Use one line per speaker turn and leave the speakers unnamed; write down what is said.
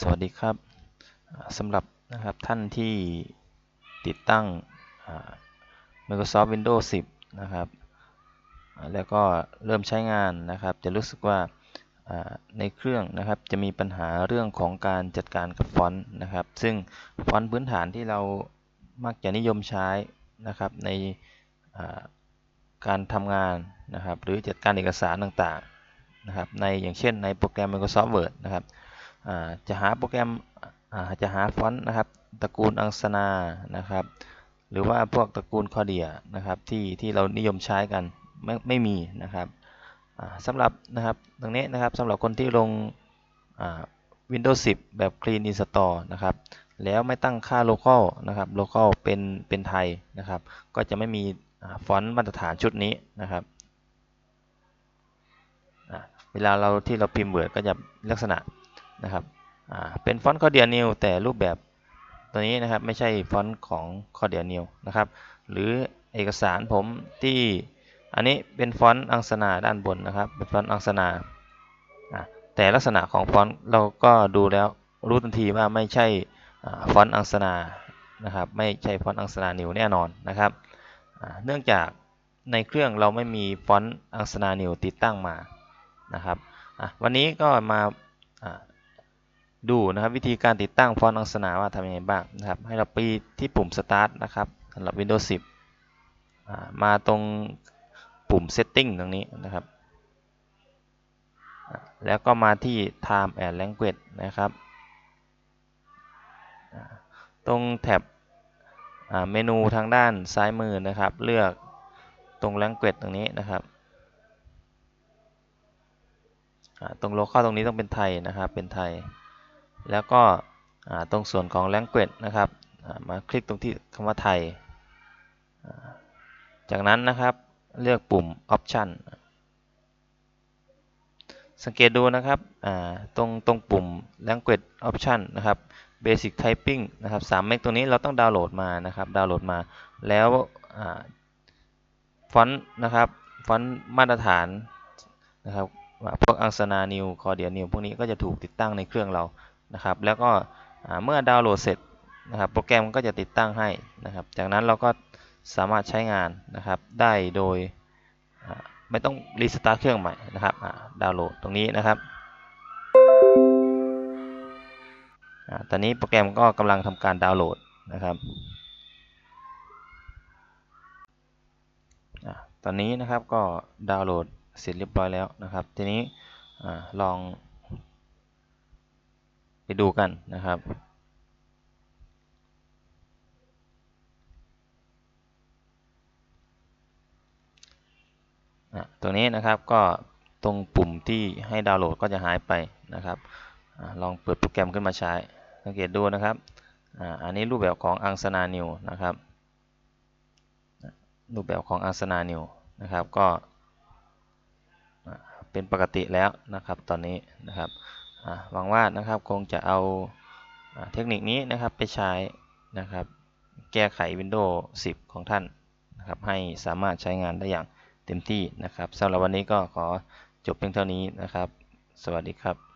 สวัสดีครับสำหรับนะครับท่านที่ติดตั้ง Microsoft Windows 10 นะครับ แล้วก็เริ่มใช้งานนะครับ จะรู้สึกว่าในเครื่องนะครับจะมีปัญหาเรื่องของการจัดการกับฟอนต์นะครับ ซึ่งฟอนต์พื้นฐานที่เรามักจะนิยมใช้นะครับในการทำงานนะครับ หรือจัดการเอกสารต่างๆนะครับในอย่างเช่นในโปรแกรม Microsoft Word นะครับ จะหาโปรแกรมจะหาฟอนต์นะครับตระกูลอังสนานะครับหรือว่าพวกตระกูลคอเดียนะครับที่ที่เรานิยมใช้กันไม่ไม่มีนะครับสำหรับนะครับตรงนี้นะครับสำหรับคนที่ลง Windows 10 แบบ Clean Install นะครับแล้วไม่ตั้งค่า local นะครับ local เป็นเป็นไทยนะครับ ก็จะไม่มีอฟอนต์มาตรฐานชุดนี้นะครับเวลาเราที่เราพิมพ์ Word ก็จะลักษณะ นะครับเป็นฟอนต์คอเดียนิวแต่รูปแบบตัวนี้นะครับไม่ใช่ฟอนต์ของคอเดียนิวนะครับ หรือเอกสารผมที่อันนี้เป็นฟอนต์อังสนาด้านบนนะครับ เป็นฟอนต์อังสนาแต่ลักษณะของฟอนต์เราก็ดูแล้วรู้ทันทีว่าไม่ใช่ฟอนต์อังสนานะครับ ไม่ใช่ฟอนต์อังสนานิวแน่นอนนะครับเนื่องจากในเครื่องเราไม่มีฟอนต์อังสนานิวติดตั้งมานะครับวันนี้ก็มา ดูนะครับวิธีการติดตั้งฟอนต์อังสนาว่าทำยังไงบ้างนะครับ ให้เราไปที่ปุ่ม Start นะครับสำหรับ Windows 10 มาตรงปุ่ม Setting ตรงนี้นะครับ แล้วก็มาที่ Time and Language นะครับ ตรงแท็บเมนูทางด้านซ้ายมือนะครับ เลือกตรง Language ตรงนี้นะครับตรง Local ตรงนี้ต้องเป็นไทยนะครับ เป็นไทย แล้วก็ตรงส่วนของ language นะครับมาคลิกตรงที่คำว่าไทย จากนั้นนะครับเลือกปุ่ม option สังเกตดูนะครับตรงตรงปุ่ม language option นะครับ basic typing นะครับ3เมกตัวนี้เราต้องดาวน์โหลดมานะครับ ดาวน์โหลดมา แล้วอฟอนต์นะครับ ฟอนต์มาตรฐานนะครับพวกอังสนานิวคอเดียนิวพวกนี้ก็จะถูกติดตั้งในเครื่องเรา นะครับ แล้วก็เมื่อดาวน์โหลดเสร็จนะครับ โปรแกรมก็จะติดตั้งให้นะครับ จากนั้นเราก็สามารถใช้งานนะครับ ได้โดยไม่ต้องรีสตาร์ทเครื่องใหม่นะครับดาวน์โหลดตรงนี้นะครับตอนนี้โปรแกรมก็กำลังทำการดาวน์โหลดนะครับตอนนี้นะครับก็ดาวน์โหลดเสร็จเรียบร้อยแล้วนะครับ ทีนี้ลอง ดูกันนะครับ ตรงนี้นะครับก็ตรงปุ่มที่ให้ดาวน์โหลดก็จะหายไปนะครับอลองเปิดโปรแกรมขึ้นมาใช้ สังเกตดูนะครับออันนี้รูปแบบของอังสนานิวนะครับ รูปแบบของอังสนานิวนะครับก็เป็นปกติแล้วนะครับตอนนี้นะครับ หวังว่านะครับคงจะเอาเทคนิคนี้นะครับไปใช้นะครับแก้ไข Windows 10 ของท่านนะครับให้สามารถใช้งานได้อย่างเต็มที่นะครับสำหรับวันนี้ก็ขอจบเพียงเท่านี้นะครับ สวัสดีครับ